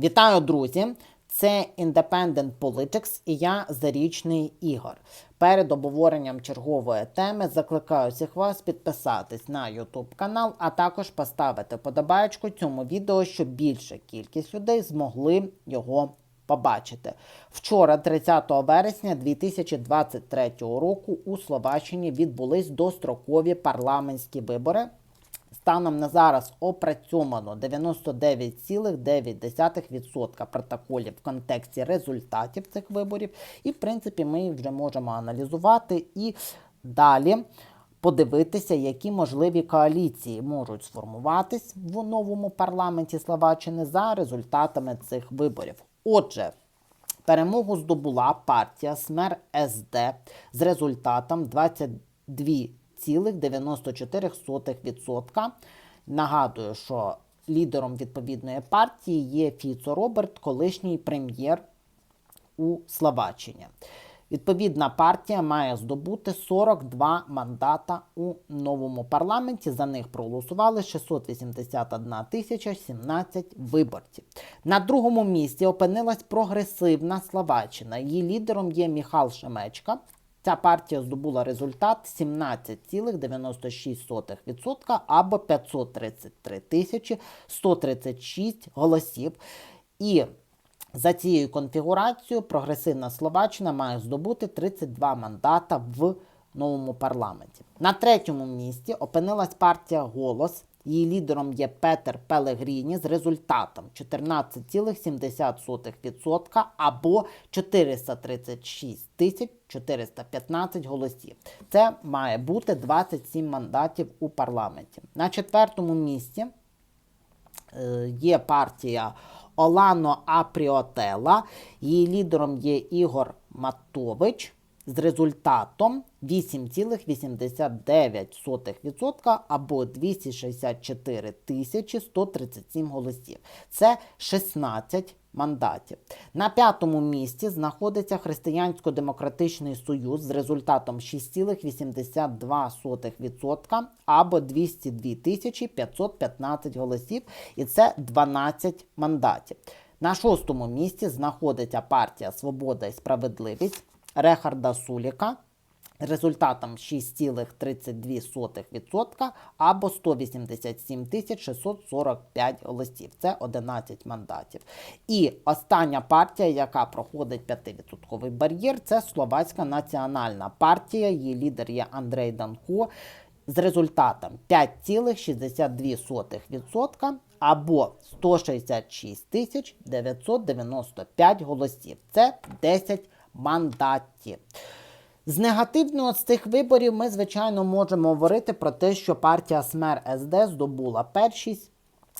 Вітаю, друзі! Це Independent Politics і я Зарічний Ігор. Перед обговоренням чергової теми закликаю всіх вас підписатись на YouTube канал, а також поставити подобаєчку цьому відео, щоб більша кількість людей змогли його побачити. Вчора, 30 вересня 2023 року, у Словаччині відбулись дострокові парламентські вибори. Станом на зараз опрацьовано 99,9% протоколів в контексті результатів цих виборів. І, в принципі, ми вже можемо аналізувати і далі подивитися, які можливі коаліції можуть сформуватись в новому парламенті Словаччини за результатами цих виборів. Отже, Перемогу здобула партія Смер СД з результатом 22,94%. Нагадую, що лідером відповідної партії є Фіцо Роберт, колишній прем'єр у Словаччині. Відповідна партія має здобути 42 мандата у новому парламенті. За них проголосували 681 тисяча 17 виборців. На другому місці опинилась прогресивна Словаччина. Її лідером є Міхал Шемечка. Ця партія здобула результат 17,96% або 533 тисячі 136 голосів. І за цією конфігурацією прогресивна Словаччина має здобути 32 мандата в новому парламенті. На третьому місці опинилась партія Голос. Її лідером є Петер Пелегріні з результатом 14,70% або 436 тисяч 415 голосів. Це має бути 27 мандатів у парламенті. На четвертому місці е, є партія Олано Апріотела. Її лідером є Ігор Матович з результатом 8,89% або 264 тисячі 137 голосів. Це 16 мандатів. На п'ятому місці знаходиться Християнсько-демократичний союз з результатом 6,82% або 202 тисячі 515 голосів, і це 12 мандатів. На шостому місці знаходиться партія Свобода і справедливість Рехарда Суліка результатом 6,32% або 187 тисяч 645 голосів. Це 11 мандатів. І остання партія, яка проходить 5% бар'єр, це Словацька національна партія. Її лідер є Андрей Данко. З результатом 5,62% або 166 тисяч 995 голосів. Це 10 мандатів. З негативного з цих виборів ми, звичайно, можемо говорити про те, що партія Смер СД здобула першість.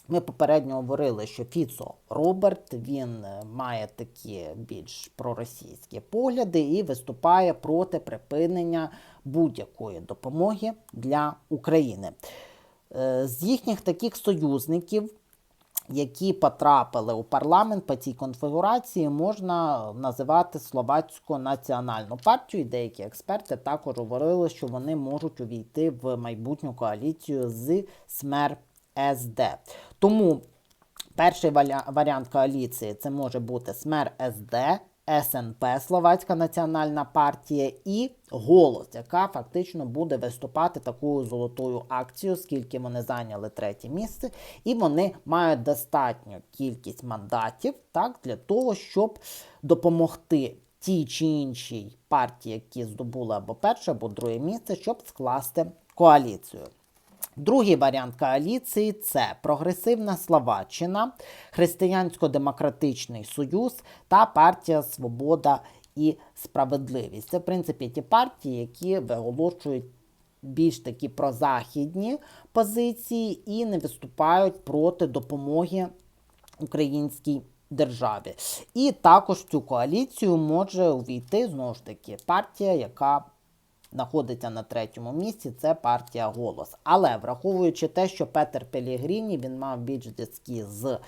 Ми попередньо говорили, що Фіцо Роберт він е, має такі більш проросійські погляди і виступає проти припинення будь-якої допомоги для України. Е, з їхніх таких союзників які потрапили у парламент по цій конфігурації, можна називати Словацьку національну партію. І деякі експерти також говорили, що вони можуть увійти в майбутню коаліцію з СМЕР СД. Тому перший варіант коаліції це може бути СМЕР СД. СНП Словацька національна партія і голос, яка фактично буде виступати такою золотою акцією, оскільки вони зайняли третє місце, і вони мають достатню кількість мандатів так, для того, щоб допомогти тій чи іншій партії, які здобули або перше, або друге місце, щоб скласти коаліцію. Другий варіант коаліції це Прогресивна Словаччина, Християнсько-Демократичний Союз та партія Свобода і Справедливість. Це, в принципі, ті партії, які виголошують більш такі прозахідні позиції і не виступають проти допомоги українській державі. І також в цю коаліцію може увійти знову ж таки партія, яка знаходиться на третьому місці, це партія Голос. Але враховуючи те, що Петер Пелігріні він мав більш зв'язки з е,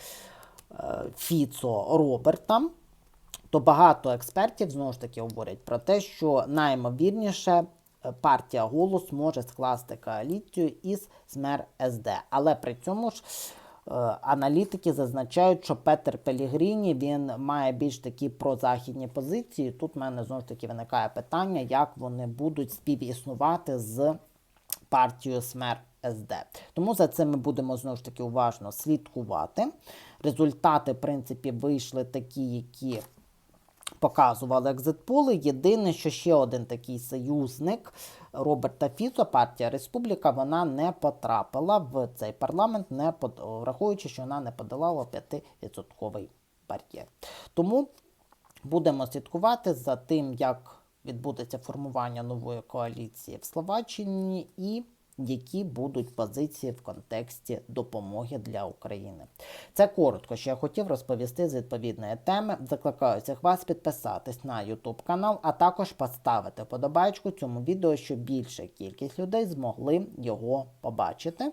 Фіцо Робертом, то багато експертів знову ж таки говорять про те, що наймовірніше е, партія Голос може скласти коаліцію із СМЕР СД. Але при цьому ж Аналітики зазначають, що Петер Пелігріні він має більш такі прозахідні позиції. Тут в мене знову ж таки виникає питання, як вони будуть співіснувати з партією СМЕР СД. Тому за це ми будемо знову ж таки уважно слідкувати. Результати, в принципі, вийшли такі, які показували екзитполи. Єдине, що ще один такий союзник Роберта Фіцо, партія Республіка, вона не потрапила в цей парламент, не под... враховуючи, що вона не подолала 5% бар'єр. Тому будемо слідкувати за тим, як відбудеться формування нової коаліції в Словаччині і які будуть позиції в контексті допомоги для України. Це коротко, що я хотів розповісти з відповідної теми. Закликаю всіх вас підписатись на YouTube канал, а також поставити вподобайку цьому відео, щоб більша кількість людей змогли його побачити.